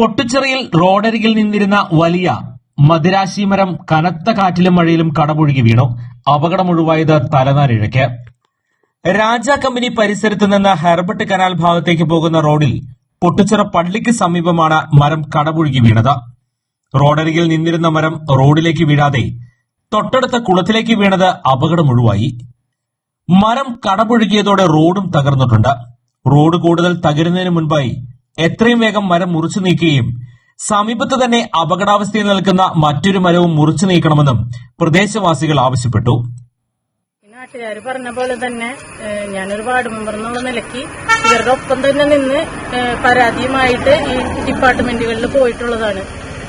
പൊട്ടിച്ചെറിയിൽ റോഡരികിൽ നിന്നിരുന്ന വലിയ മദിരാശി മരം കനത്ത കാറ്റിലും മഴയിലും കടപുഴുകി വീണു. അപകടമൊഴിവായത് തലനാരിഴയ്ക്ക്. രാജ കമ്പനി പരിസരത്ത് നിന്ന് ഹെർബർട്ട് കനാൽ ഭാഗത്തേക്ക് പോകുന്ന റോഡിൽ പൊട്ടിച്ചിറ പള്ളിക്ക് സമീപമാണ് മരം കടപുഴുകി വീണത്. റോഡരികിൽ നിന്നിരുന്ന മരം റോഡിലേക്ക് വീഴാതെ തൊട്ടടുത്ത കുളത്തിലേക്ക് വീണത് അപകടമൊഴിവായി മരം കടപുഴുകിയതോടെ റോഡും തകർന്നിട്ടുണ്ട്. റോഡ് കൂടുതൽ തകരുന്നതിന് മുൻപായി എത്രയും വേഗം മരം മുറിച്ചു നീക്കുകയും സമീപത്ത് തന്നെ അപകടാവസ്ഥയിൽ നിൽക്കുന്ന മറ്റൊരു മരവും മുറിച്ചു നീക്കണമെന്നും പ്രദേശവാസികൾ ആവശ്യപ്പെട്ടു. നാട്ടുകാർ പറഞ്ഞ പോലെ തന്നെ ഞാനൊരു വാർഡ് മെമ്പർ നിലയ്ക്ക് ഇവരുടെ ഒപ്പം തന്നെ നിന്ന് പരാതിയുമായിട്ട് ഈ ഡിപ്പാർട്ട്മെന്റുകളിൽ പോയിട്ടുള്ളതാണ്.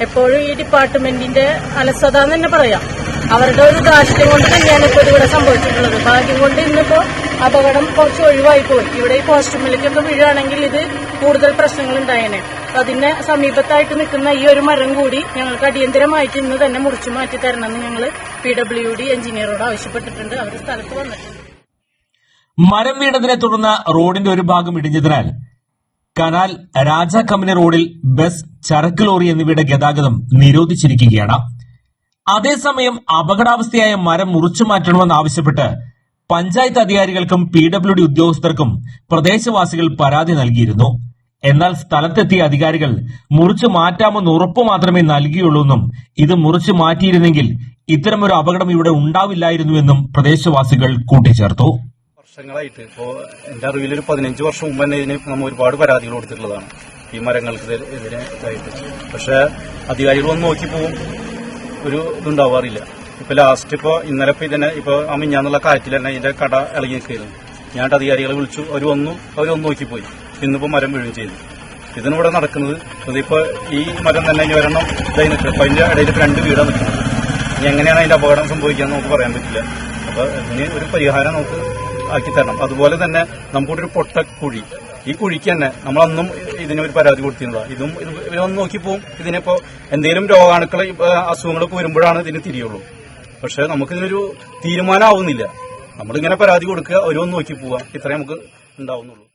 എപ്പോഴും ഈ ഡിപ്പാർട്ട്മെന്റിന്റെ അലസത എന്ന് തന്നെ പറയാം. അവരുടെ ഒരു ദാർഷ്ട്യം കൊണ്ട് തന്നെയാണ് ഇപ്പോൾ ഇവിടെ സംഭവിച്ചിട്ടുള്ളത്. ഭാഗ്യം കൊണ്ട് ഇന്നിപ്പോ അപകടം കുറച്ച് ഒഴിവായി പോയി. ഇവിടെ ഈ പോസ്റ്റുമിലേക്കൊക്കെ വീഴുകയാണെങ്കിൽ ഇത് കൂടുതൽ പ്രശ്നങ്ങൾ ഉണ്ടായേനെ. അതിന് സമീപത്തായിട്ട് നിൽക്കുന്ന ഈ ഒരു മരം കൂടി ഞങ്ങൾക്ക് അടിയന്തരമായിട്ട് ഇന്ന് തന്നെ മുറിച്ചു മാറ്റി തരണമെന്ന് ഞങ്ങൾ പി ഡബ്ല്യു ഡി എഞ്ചിനീയറോട് ആവശ്യപ്പെട്ടിട്ടുണ്ട്. അവർ സ്ഥലത്ത് വന്നിട്ടുണ്ട്. മരം വീണതിനെ തുടർന്ന് റോഡിന്റെ ഒരു ഭാഗം ഇടിഞ്ഞതിനാൽ കനാൽ രാജ കമ്പനി റോഡിൽ ബസ് ചരക്ക് ലോറി എന്നിവയുടെ ഗതാഗതം നിരോധിച്ചിരിക്കുകയാണ്. അതേസമയം അപകടാവസ്ഥയായ മരം മുറിച്ചു മാറ്റണമെന്ന് ആവശ്യപ്പെട്ട് പഞ്ചായത്ത് അധികാരികൾക്കും പി ഡബ്ല്യു ഡി ഉദ്യോഗസ്ഥർക്കും പ്രദേശവാസികൾ പരാതി നൽകിയിരുന്നു. എന്നാൽ സ്ഥലത്തെത്തിയ അധികാരികൾ മുറിച്ചു മാറ്റാമെന്ന് ഉറപ്പ് മാത്രമേ നൽകിയുള്ളൂവെന്നും ഇത് മുറിച്ചു മാറ്റിയിരുന്നെങ്കിൽ ഇത്തരമൊരു അപകടം ഇവിടെ ഉണ്ടാവില്ലായിരുന്നുവെന്നും പ്രദേശവാസികൾ കൂട്ടിച്ചേർത്തു. വർഷങ്ങളായിട്ട് ഇപ്പോ എന്റെ അറിവിൽ ഒരു പതിനഞ്ച് വർഷം മുമ്പ് തന്നെ ഇതിന് നമ്മൾ ഒരുപാട് പരാതികൾ കൊടുത്തിട്ടുള്ളതാണ്. ഈ മരങ്ങൾക്ക് എതിരെ- പക്ഷെ അധികാരികൾ ഒന്ന് നോക്കി പോവും ഒരു ഇതുണ്ടാവാറില്ല. ഇപ്പൊ ലാസ്റ്റ് ഇപ്പൊ ഇന്നലെ ഇപ്പൊ ഇതിനെ ഇപ്പൊ ആ കാറ്റിൽ തന്നെ ഇതിന്റെ കട ഇളകി നിൽക്കുകയായിരുന്നു ഞാൻ അധികാരികളെ വിളിച്ചു അവർ വന്നു അവർ വന്ന് നോക്കിപ്പോയി. ഇന്നിപ്പോ മരം വീഴുകയും ചെയ്തു. ഇതിനിവിടെ നടക്കുന്നത് ഇതിപ്പോ ഈ മരം തന്നെ ഇനി ഒരെണ്ണം ഇതായി നിൽക്കുന്നത് അപ്പൊ അതിന്റെ ഇടയിൽ രണ്ട് വീടാണ് നിൽക്കുന്നത്. എങ്ങനെയാണ് അതിന്റെ അപകടം സംഭവിക്കുക നമുക്ക് പറയാൻ പറ്റില്ല. അപ്പൊ ഇതിന് ഒരു പരിഹാരം നമുക്ക് ആക്കി തരണം. അതുപോലെ തന്നെ നമുക്കൊരു പൊട്ട കുഴി ഈ കുഴിക്ക് തന്നെ നമ്മളൊന്നും ഇതിനൊരു പരാതി കൊടുത്തിരുന്നതാണ് ഇതും ഇത് ഇതൊന്ന് നോക്കിപ്പോവും ഇതിനിപ്പോ എന്തെങ്കിലും രോഗാണുക്കൾ അസുഖങ്ങളൊക്കെ വരുമ്പോഴാണ് ഇതിന് തിരിയുള്ളൂ. പക്ഷെ നമുക്കിതിനൊരു തീരുമാനമാവുന്നില്ല നമ്മളിങ്ങനെ പരാതി കൊടുക്കുക അവരൊന്നും നോക്കി പോവാം ഇത്രേ നമുക്ക് ഉണ്ടാവുന്നുള്ളൂ.